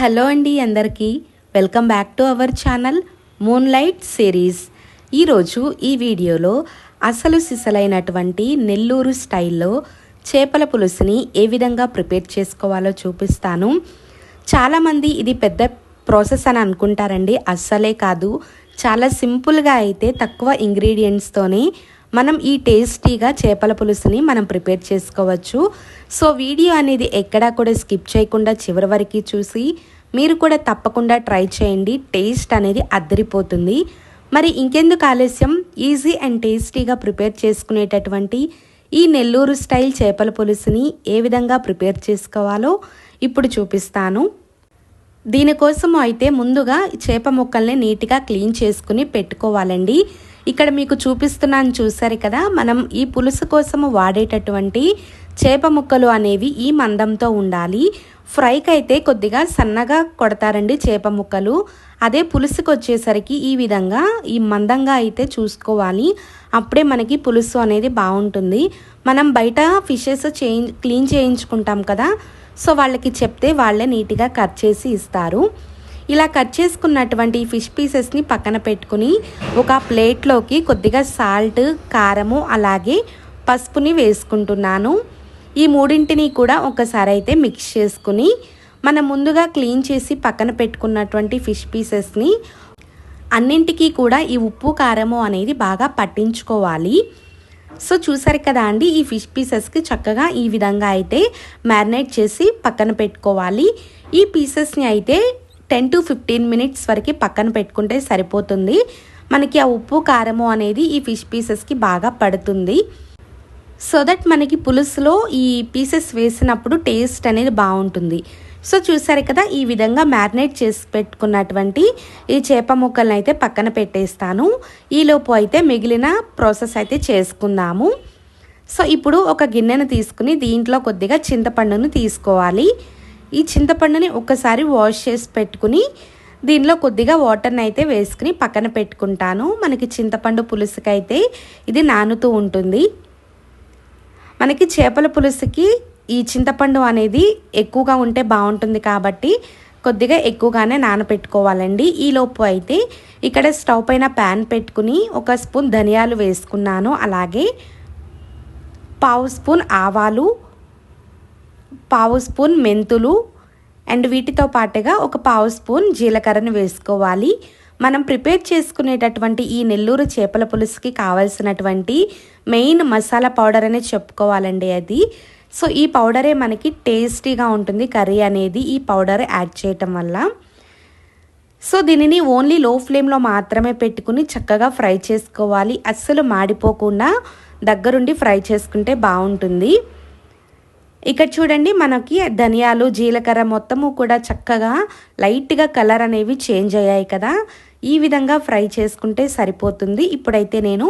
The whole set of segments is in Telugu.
హలో అండి అందరికీ. Welcome back to our channel moon light series ఈరోజు ఈ వీడియోలో అసలు సిసలైనటువంటి నెల్లూరు స్టైల్లో చేపల పులుసుని ఏ విధంగా ప్రిపేర్ చేసుకోవాలో చూపిస్తాను. చాలామంది ఇది పెద్ద ప్రాసెస్ అని అనుకుంటారండి. అస్సలే కాదు. చాలా సింపుల్గా అయితే తక్కువ ఇంగ్రీడియంట్స్తోనే మనం ఈ టేస్టీగా చేపల పులుసుని మనం ప్రిపేర్ చేసుకోవచ్చు. సో వీడియో అనేది ఎక్కడా కూడా స్కిప్ చేయకుండా చివరి వరకు చూసి మీరు కూడా తప్పకుండా ట్రై చేయండి. టేస్ట్ అనేది అద్దరిపోతుంది. మరి ఇంకెందుకు ఆలస్యం? ఈజీ అండ్ టేస్టీగా ప్రిపేర్ చేసుకునేటటువంటి ఈ నెల్లూరు స్టైల్ చేపల పులుసుని ఏ విధంగా ప్రిపేర్ చేసుకోవాలో ఇప్పుడు చూపిస్తాను. దీనికోసం అయితే ముందుగా చేప ముక్కల్ని నీట్గా క్లీన్ చేసుకుని పెట్టుకోవాలండి. ఇక్కడ మీకు చూపిస్తున్నాను చూసారు కదా మనం ఈ పులుసు కోసము వాడేటటువంటి చేప ముక్కలు అనేవి ఈ మందంతో ఉండాలి. ఫ్రైకి అయితే కొద్దిగా సన్నగా కొడతారండి చేప ముక్కలు. అదే పులుసుకు వచ్చేసరికి ఈ విధంగా ఈ మందంగా అయితే చూసుకోవాలి. అప్పుడే మనకి పులుసు అనేది బాగుంటుంది. మనం బయట ఫిషెస్ చేయి క్లీన్ చేయించుకుంటాం కదా సో వాళ్ళకి చెప్తే వాళ్ళే నీట్గా కట్ చేసి ఇస్తారు. ఇలా కట్ చేసుకున్నటువంటి ఫిష్ పీసెస్ని పక్కన పెట్టుకుని ఒక ప్లేట్లోకి కొద్దిగా సాల్ట్ కారము అలాగే పసుపుని వేసుకుంటున్నాను. ఈ మూడింటిని కూడా ఒకసారి అయితే మిక్స్ చేసుకుని మనం ముందుగా క్లీన్ చేసి పక్కన పెట్టుకున్నటువంటి ఫిష్ పీసెస్ని అన్నింటికీ కూడా ఈ ఉప్పు కారము అనేది బాగా పట్టించుకోవాలి. సో చూసారు కదా అండి ఈ ఫిష్ పీసెస్కి చక్కగా ఈ విధంగా అయితే మ్యారినేట్ చేసి పక్కన పెట్టుకోవాలి. ఈ పీసెస్ని అయితే టెన్ టు ఫిఫ్టీన్ మినిట్స్ వరకు పక్కన పెట్టుకుంటే సరిపోతుంది. మనకి ఆ ఉప్పు కారము అనేది ఈ ఫిష్ పీసెస్కి బాగా పడుతుంది. సో దట్ మనకి పులుసులో ఈ పీసెస్ వేసినప్పుడు టేస్ట్ అనేది బాగుంటుంది. సో చూసారు కదా ఈ విధంగా మ్యారినేట్ చేసి పెట్టుకున్నటువంటి ఈ చేప ముక్కలను అయితే పక్కన పెట్టేస్తాను. ఈలోపు అయితే మిగిలిన ప్రాసెస్ అయితే చేసుకుందాము. సో ఇప్పుడు ఒక గిన్నెను తీసుకుని దీంట్లో కొద్దిగా చింతపండును తీసుకోవాలి. ఈ చింతపండుని ఒక్కసారి వాష్ చేసి పెట్టుకుని దీనిలో కొద్దిగా వాటర్ని అయితే వేసుకుని పక్కన పెట్టుకుంటాను. మనకి చింతపండు పులుసుకైతే ఇది నానుతూ ఉంటుంది. మనకి చేపల పులుసుకి ఈ చింతపండు అనేది ఎక్కువగా ఉంటే బాగుంటుంది కాబట్టి కొద్దిగా ఎక్కువగానే నానపెట్టుకోవాలండి. ఈలోపు అయితే ఇక్కడ స్టవ్ పైన ప్యాన్ పెట్టుకుని ఒక స్పూన్ ధనియాలు వేసుకున్నాను. అలాగే పావు స్పూన్ ఆవాలు పావు స్పూన్ మెంతులు అండ్ వీటితో పాటుగా ఒక పావు స్పూన్ జీలకర్రను వేసుకోవాలి. మనం ప్రిపేర్ చేసుకునేటటువంటి ఈ నెల్లూరు చేపల పులుసుకి కావాల్సినటువంటి మెయిన్ మసాలా పౌడర్ అనే చెప్పుకోవాలండి అది. సో ఈ పౌడరే మనకి టేస్టీగా ఉంటుంది కర్రీ అనేది ఈ పౌడర్ యాడ్ చేయటం వల్ల. సో దీనిని ఓన్లీ లో ఫ్లేమ్లో మాత్రమే పెట్టుకుని చక్కగా ఫ్రై చేసుకోవాలి. అస్సలు మాడిపోకుండా దగ్గరుండి ఫ్రై చేసుకుంటే బాగుంటుంది. ఇక్కడ చూడండి మనకి ధనియాలు జీలకర్ర మొత్తము కూడా చక్కగా లైట్గా కలర్ అనేవి చేంజ్ అయ్యాయి కదా. ఈ విధంగా ఫ్రై చేసుకుంటే సరిపోతుంది. ఇప్పుడైతే నేను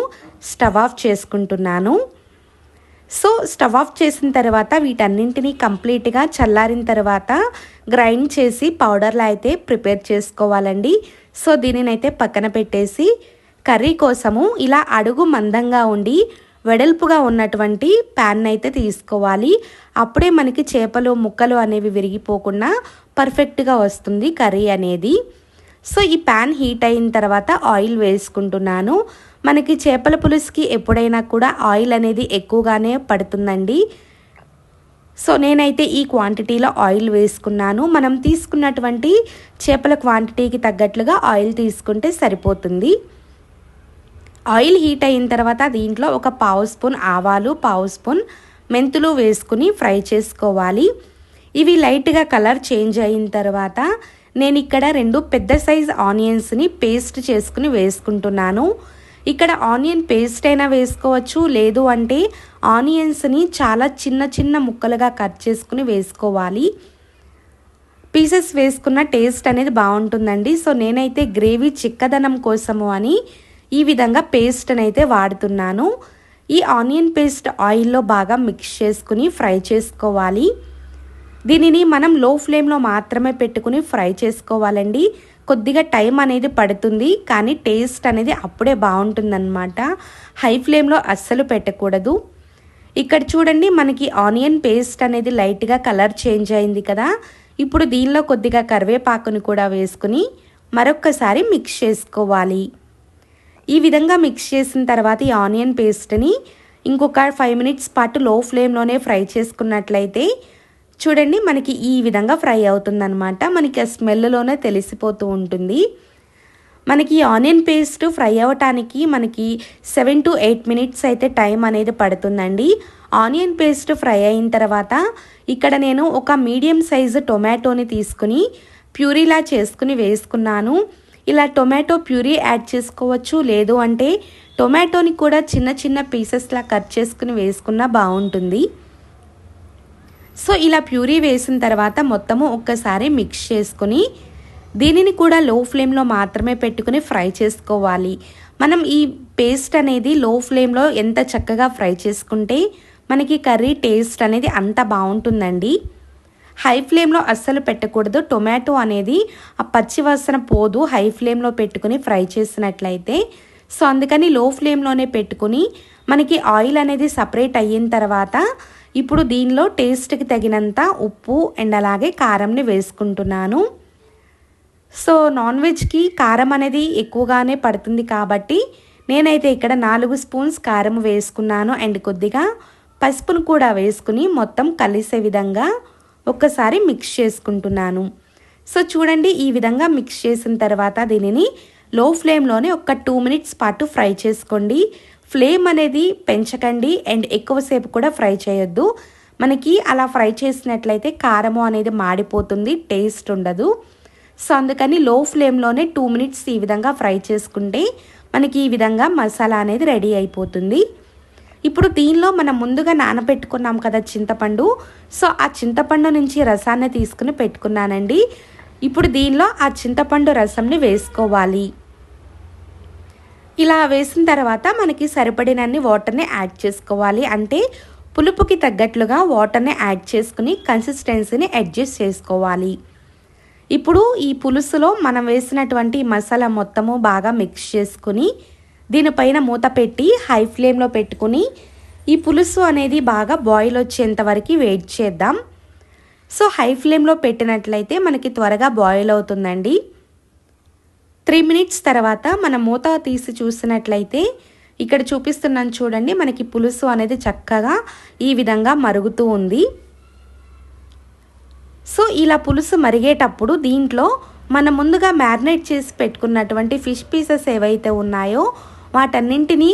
స్టవ్ ఆఫ్ చేసుకుంటున్నాను. సో స్టవ్ ఆఫ్ చేసిన తర్వాత వీటన్నింటినీ కంప్లీట్గా చల్లారిన తర్వాత గ్రైండ్ చేసి పౌడర్లో అయితే ప్రిపేర్ చేసుకోవాలండి. సో దీనినైతే పక్కన పెట్టేసి కర్రీ కోసము ఇలా అడుగు మందంగా ఉండి వెడల్పుగా ఉన్నటువంటి ప్యాన్ అయితే తీసుకోవాలి. అప్పుడే మనకి చేపలు ముక్కలు అనేవి విరిగిపోకుండా పర్ఫెక్ట్గా వస్తుంది కర్రీ అనేది. సో ఈ ప్యాన్ హీట్ అయిన తర్వాత ఆయిల్ వేసుకుంటున్నాను. మనకి చేపల పులుసుకి ఎప్పుడైనా కూడా ఆయిల్ అనేది ఎక్కువగానే పడుతుందండి. సో నేనైతే ఈ క్వాంటిటీలో ఆయిల్ వేసుకున్నాను. మనం తీసుకున్నటువంటి చేపల క్వాంటిటీకి తగ్గట్లుగా ఆయిల్ తీసుకుంటే సరిపోతుంది. ఆయిల్ హీట్ అయిన తర్వాత దీంట్లో ఒక పావు స్పూన్ ఆవాలు పావు స్పూన్ మెంతులు వేసుకుని ఫ్రై చేసుకోవాలి. ఇవి లైట్గా కలర్ చేంజ్ అయిన తర్వాత నేను ఇక్కడ రెండు పెద్ద సైజ్ ఆనియన్స్ని పేస్ట్ చేసుకుని వేసుకుంటున్నాను. ఇక్కడ ఆనియన్ పేస్ట్ అయినా వేసుకోవచ్చు లేదు అంటే ఆనియన్స్ని చాలా చిన్న చిన్న ముక్కలుగా కట్ చేసుకుని వేసుకోవాలి. పీసెస్ వేసుకున్న టేస్ట్ అనేది బాగుంటుందండి. సో నేనైతే గ్రేవీ చిక్కదనం కోసము అని ఈ విధంగా పేస్ట్ని అయితే వాడుతున్నాను. ఈ ఆనియన్ పేస్ట్ ఆయిల్లో బాగా మిక్స్ చేసుకుని ఫ్రై చేసుకోవాలి. దీనిని మనం లో ఫ్లేమ్లో మాత్రమే పెట్టుకుని ఫ్రై చేసుకోవాలండి. కొద్దిగా టైం అనేది పడుతుంది కానీ టేస్ట్ అనేది అప్పుడే బాగుంటుందన్నమాట. హై ఫ్లేమ్లో అస్సలు పెట్టకూడదు. ఇక్కడ చూడండి మనకి ఆనియన్ పేస్ట్ అనేది లైట్గా కలర్ చేంజ్ అయింది కదా. ఇప్పుడు దీనిలో కొద్దిగా కరివేపాకుని కూడా వేసుకుని మరొక్కసారి మిక్స్ చేసుకోవాలి. ఈ విధంగా మిక్స్ చేసిన తర్వాత ఈ ఆనియన్ పేస్ట్ని ఇంకొక ఫైవ్ మినిట్స్ పాటు లో ఫ్లేమ్లోనే ఫ్రై చేసుకున్నట్లయితే చూడండి మనకి ఈ విధంగా ఫ్రై అవుతుందన్నమాట. మనకి ఆ స్మెల్లోనే తెలిసిపోతూ ఉంటుంది. మనకి ఆనియన్ పేస్ట్ ఫ్రై అవ్వటానికి మనకి సెవెన్ టు ఎయిట్ మినిట్స్ అయితే టైం అనేది పడుతుందండి. ఆనియన్ పేస్ట్ ఫ్రై అయిన తర్వాత ఇక్కడ నేను ఒక మీడియం సైజు టొమాటోని తీసుకుని ప్యూరీలా చేసుకుని వేసుకున్నాను. ఇలా టొమాటో ప్యూరీ యాడ్ చేసుకోవచ్చు. లేదు అంటే టొమాటోని కూడా చిన్న చిన్న పీసెస్లా కట్ చేసుకుని వేసుకున్నా బాగుంటుంది. సో ఇలా ప్యూరీ వేసిన తర్వాత మొత్తము ఒక్కసారి మిక్స్ చేసుకుని దీనిని కూడా లో ఫ్లేమ్లో మాత్రమే పెట్టుకుని ఫ్రై చేసుకోవాలి. మనం ఈ పేస్ట్ అనేది లో ఫ్లేమ్లో ఎంత చక్కగా ఫ్రై చేసుకుంటే మనకి కర్రీ టేస్ట్ అనేది అంత బాగుంటుందండి. హై ఫ్లేమ్లో అస్సలు పెట్టకూడదు. టొమాటో అనేది ఆ పచ్చివాసన పోదు. హై ఫ్లేమ్లో పెట్టుకుని ఫ్రై చేసినట్లయితే. సో అందుకని లో ఫ్లేమ్లోనే పెట్టుకుని మనకి ఆయిల్ అనేది సపరేట్ అయిన తర్వాత ఇప్పుడు దీనిలో టేస్ట్కి తగినంత ఉప్పు అండ్ అలాగే కారంని వేసుకుంటున్నాను. సో నాన్ వెజ్కి కారం అనేది ఎక్కువగానే పడుతుంది కాబట్టి నేనైతే ఇక్కడ నాలుగు స్పూన్స్ కారం వేసుకున్నాను. అండ్ కొద్దిగా పసుపును కూడా వేసుకుని మొత్తం కలిసే విధంగా ఒక్కసారి మిక్స్ చేసుకుంటున్నాను. సో చూడండి ఈ విధంగా మిక్స్ చేసిన తర్వాత దీనిని లో ఫ్లేమ్లోనే ఒక టూ మినిట్స్ పాటు ఫ్రై చేసుకోండి. ఫ్లేమ్ అనేది పెంచకండి అండ్ ఎక్కువసేపు కూడా ఫ్రై చేయొద్దు. మనకి అలా ఫ్రై చేసినట్లయితే కారము అనేది మాడిపోతుంది టేస్ట్ ఉండదు. సో అందుకని లో ఫ్లేమ్లోనే టూ మినిట్స్ ఈ విధంగా ఫ్రై చేసుకుంటే మనకి ఈ విధంగా మసాలా అనేది రెడీ అయిపోతుంది. ఇప్పుడు దీనిలో మనం ముందుగా నానబెట్టుకున్నాం కదా చింతపండు. సో ఆ చింతపండు నుంచి రసాన్ని తీసుకుని పెట్టుకున్నానండి. ఇప్పుడు దీనిలో ఆ చింతపండు రసంని వేసుకోవాలి. ఇలా వేసిన తర్వాత మనకి సరిపడినన్ని వాటర్ని యాడ్ చేసుకోవాలి. అంటే పులుపుకి తగ్గట్లుగా వాటర్ని యాడ్ చేసుకుని కన్సిస్టెన్సీని అడ్జస్ట్ చేసుకోవాలి. ఇప్పుడు ఈ పులుసులో మనం వేసినటువంటి మసాలా మొత్తము బాగా మిక్స్ చేసుకుని దీనిపైన మూత పెట్టి హై ఫ్లేమ్లో పెట్టుకుని ఈ పులుసు అనేది బాగా బాయిల్ వచ్చేంత వరకు వెయిట్ చేద్దాం. సో హై ఫ్లేమ్లో పెట్టినట్లయితే మనకి త్వరగా బాయిల్ అవుతుందండి. త్రీ మినిట్స్ తర్వాత మనం మూత తీసి చూసినట్లయితే ఇక్కడ చూపిస్తున్నాను చూడండి మనకి పులుసు అనేది చక్కగా ఈ విధంగా మరుగుతూ ఉంది. సో ఇలా పులుసు మరిగేటప్పుడు దీంట్లో మనం ముందుగా మ్యారినేట్ చేసి పెట్టుకున్నటువంటి ఫిష్ పీసెస్ ఏవైతే ఉన్నాయో వాటన్నింటినీ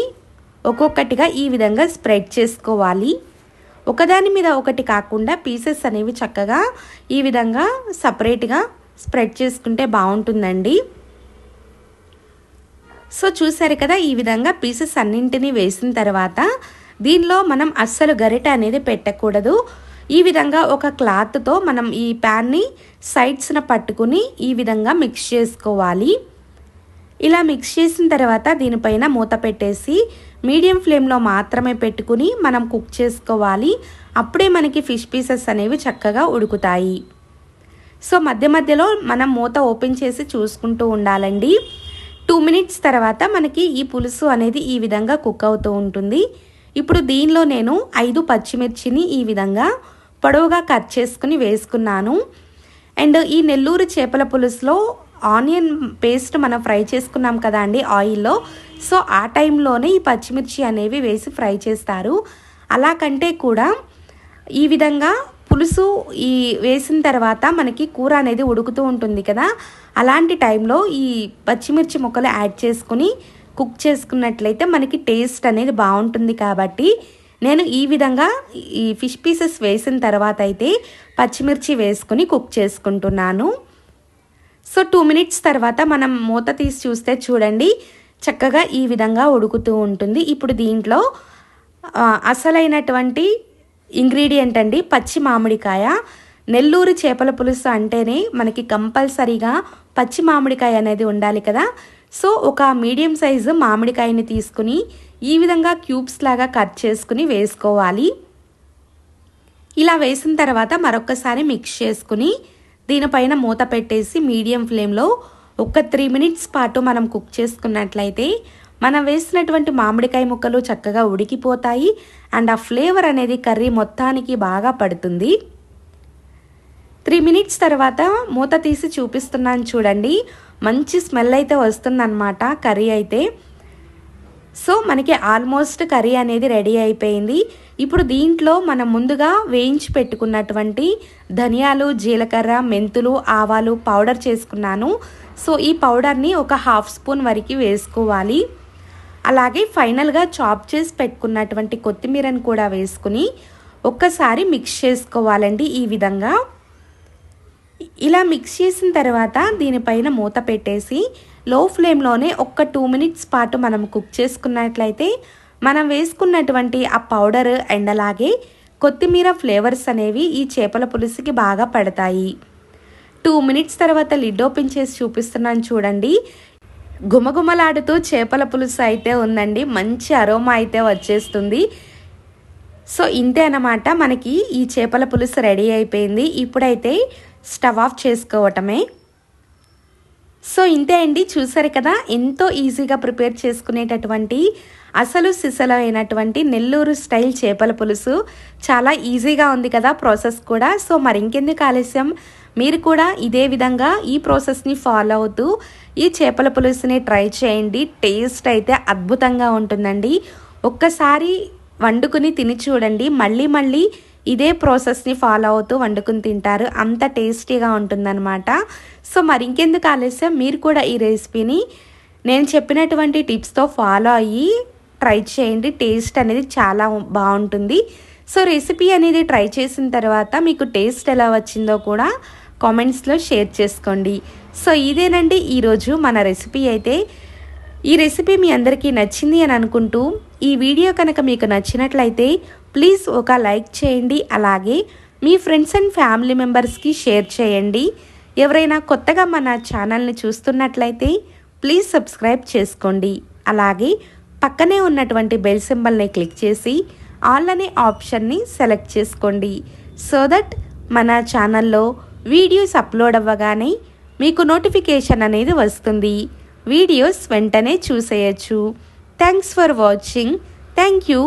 ఒక్కొక్కటిగా ఈ విధంగా స్ప్రెడ్ చేసుకోవాలి. ఒకదాని మీద ఒకటి కాకుండా పీసెస్ అనేవి చక్కగా ఈ విధంగా సపరేట్గా స్ప్రెడ్ చేసుకుంటే బాగుంటుందండి. సో చూసారు కదా ఈ విధంగా పీసెస్ అన్నింటినీ వేసిన తర్వాత దీనిలో మనం అస్సలు గరిట అనేది పెట్టకూడదు. ఈ విధంగా ఒక క్లాత్తో మనం ఈ ప్యాన్ని సైడ్స్న పట్టుకుని ఈ విధంగా మిక్స్ చేసుకోవాలి. ఇలా మిక్స్ చేసిన తర్వాత దీనిపైన మూత పెట్టేసి మీడియం ఫ్లేమ్లో మాత్రమే పెట్టుకుని మనం కుక్ చేసుకోవాలి. అప్పుడే మనకి ఫిష్ పీసెస్ అనేవి చక్కగా ఉడుకుతాయి. సో మధ్య మధ్యలో మనం మూత ఓపెన్ చేసి చూసుకుంటూ ఉండాలండి. టూ మినిట్స్ తర్వాత మనకి ఈ పులుసు అనేది ఈ విధంగా కుక్ అవుతూ ఉంటుంది. ఇప్పుడు దీనిలో నేను ఐదు పచ్చిమిర్చిని ఈ విధంగా పొడవుగా కట్ చేసుకుని వేసుకున్నాను. అండ్ ఈ నెల్లూరు చేపల పులుసులో ఆనియన్ పేస్ట్ మనం ఫ్రై చేసుకున్నాం కదా అండి ఆయిల్లో. సో ఆ టైంలోనే ఈ పచ్చిమిర్చి అనేవి వేసి ఫ్రై చేస్తారు. అలా కంటే కూడా ఈ విధంగా పులుసు ఈ వేసిన తర్వాత మనకి కూర అనేది ఉడుకుతూ ఉంటుంది కదా. అలాంటి టైంలో ఈ పచ్చిమిర్చి ముక్కలు యాడ్ చేసుకుని కుక్ చేసుకున్నట్లయితే మనకి టేస్ట్ అనేది బాగుంటుంది కాబట్టి నేను ఈ విధంగా ఈ ఫిష్ పీసెస్ వేసిన తర్వాత అయితే పచ్చిమిర్చి వేసుకుని కుక్ చేసుకుంటున్నాను. సో టూ మినిట్స్ తర్వాత మనం మూత తీసి చూస్తే చూడండి చక్కగా ఈ విధంగా ఉడుకుతూ ఉంటుంది. ఇప్పుడు దీంట్లో అసలైనటువంటి ఇంగ్రీడియంట్ అండి పచ్చి మామిడికాయ. నెల్లూరు చేపల పులుసు అంటేనే మనకి కంపల్సరీగా పచ్చి మామిడికాయ అనేది ఉండాలి కదా. సో ఒక మీడియం సైజు మామిడికాయని తీసుకుని ఈ విధంగా క్యూబ్స్ లాగా కట్ చేసుకుని వేసుకోవాలి. ఇలా వేసిన తర్వాత మరొకసారి మిక్స్ చేసుకుని దీనిపైన మూత పెట్టేసి మీడియం ఫ్లేమ్లో ఒక త్రీ మినిట్స్ పాటు మనం కుక్ చేసుకున్నట్లయితే మనం వేసినటువంటి మామిడికాయ ముక్కలు చక్కగా ఉడికిపోతాయి అండ్ ఆ ఫ్లేవర్ అనేది కర్రీ మొత్తానికి బాగా పడుతుంది. త్రీ మినిట్స్ తర్వాత మూత తీసి చూపిస్తున్నాను చూడండి. మంచి స్మెల్ అయితే వస్తుందన్నమాట కర్రీ అయితే. సో మనకి ఆల్మోస్ట్ కర్రీ అనేది రెడీ అయిపోయింది. ఇప్పుడు దీంట్లో మనం ముందుగా వేయించి పెట్టుకున్నటువంటి ధనియాలు జీలకర్ర మెంతులు ఆవాలు పౌడర్ చేసుకున్నాను. సో ఈ పౌడర్ని ఒక హాఫ్ స్పూన్ వరకు వేసుకోవాలి. అలాగే ఫైనల్గా చాప్ చేసి పెట్టుకున్నటువంటి కొత్తిమీరను కూడా వేసుకుని ఒక్కసారి మిక్స్ చేసుకోవాలండి ఈ విధంగా. ఇలా మిక్స్ చేసిన తర్వాత దీనిపైన మూత పెట్టేసి లో ఫ్లేమ్లోనే ఒక్క టూ మినిట్స్ పాటు మనం కుక్ చేసుకున్నట్లయితే మనం వేసుకున్నటువంటి ఆ పౌడర్ అండ్ అలాగే కొత్తిమీర ఫ్లేవర్స్ అనేవి ఈ చేపల పులుసుకి బాగా పడతాయి. టూ మినిట్స్ తర్వాత లిడ్ ఓపెన్ చేసి చూపిస్తున్నాను చూడండి. గుమగుమలాడుతూ చేపల పులుసు అయితే ఉందండి. మంచి అరోమా అయితే వచ్చేస్తుంది. సో ఇంతే అన్నమాట. మనకి ఈ చేపల పులుసు రెడీ అయిపోయింది. ఇప్పుడైతే స్టవ్ ఆఫ్ చేసుకోవటమే. సో ఇంతే అండి. చూసారు కదా ఎంతో ఈజీగా ప్రిపేర్ చేసుకునేటటువంటి అసలు సిసలైనటువంటి నెల్లూరు స్టైల్ చేపల పులుసు. చాలా ఈజీగా ఉంది కదా ప్రాసెస్ కూడా. సో మరి ఇంకెందుకు ఆలస్యం? మీరు కూడా ఇదే విధంగా ఈ ప్రాసెస్ని ఫాలో అవుతూ ఈ చేపల పులుసుని ట్రై చేయండి. టేస్ట్ అయితే అద్భుతంగా ఉంటుందండి. ఒక్కసారి వండుకుని తిని చూడండి. మళ్ళీ మళ్ళీ ఇదే ప్రాసెస్ని ఫాలో అవుతూ వండుకుని తింటారు. అంత టేస్టీగా ఉంటుందన్నమాట. సో మరి ఇంకెందుకు ఆలస్యం? మీరు కూడా ఈ రెసిపీని నేను చెప్పినటువంటి టిప్స్తో ఫాలో అయ్యి ట్రై చేయండి. టేస్ట్ అనేది చాలా బాగుంటుంది. సో రెసిపీ అనేది ట్రై చేసిన తర్వాత మీకు టేస్ట్ ఎలా వచ్చిందో కూడా కామెంట్స్లో షేర్ చేసుకోండి. సో ఇదేనండి ఈరోజు మన రెసిపీ అయితే. ఈ రెసిపీ మీ అందరికీ నచ్చింది అని అనుకుంటూ ఈ వీడియో కనుక మీకు నచ్చినట్లయితే ప్లీజ్ ఒక లైక్ చేయండి. అలాగే మీ ఫ్రెండ్స్ అండ్ ఫ్యామిలీ మెంబర్స్కి షేర్ చేయండి. ఎవరైనా కొత్తగా మన ఛానల్ని చూస్తున్నట్లయితే ప్లీజ్ సబ్స్క్రైబ్ చేసుకోండి. అలాగే పక్కనే ఉన్నటువంటి బెల్ సింబల్ని క్లిక్ చేసి ఆల్ అనే ఆప్షన్ని సెలెక్ట్ చేసుకోండి. సో దట్ మన ఛానల్లో వీడియోస్ అప్లోడ్ అవ్వగానే మీకు నోటిఫికేషన్ అనేది వస్తుంది. వీడియోస్ వెంటనే చూసేయచ్చు. Thanks for watching thank you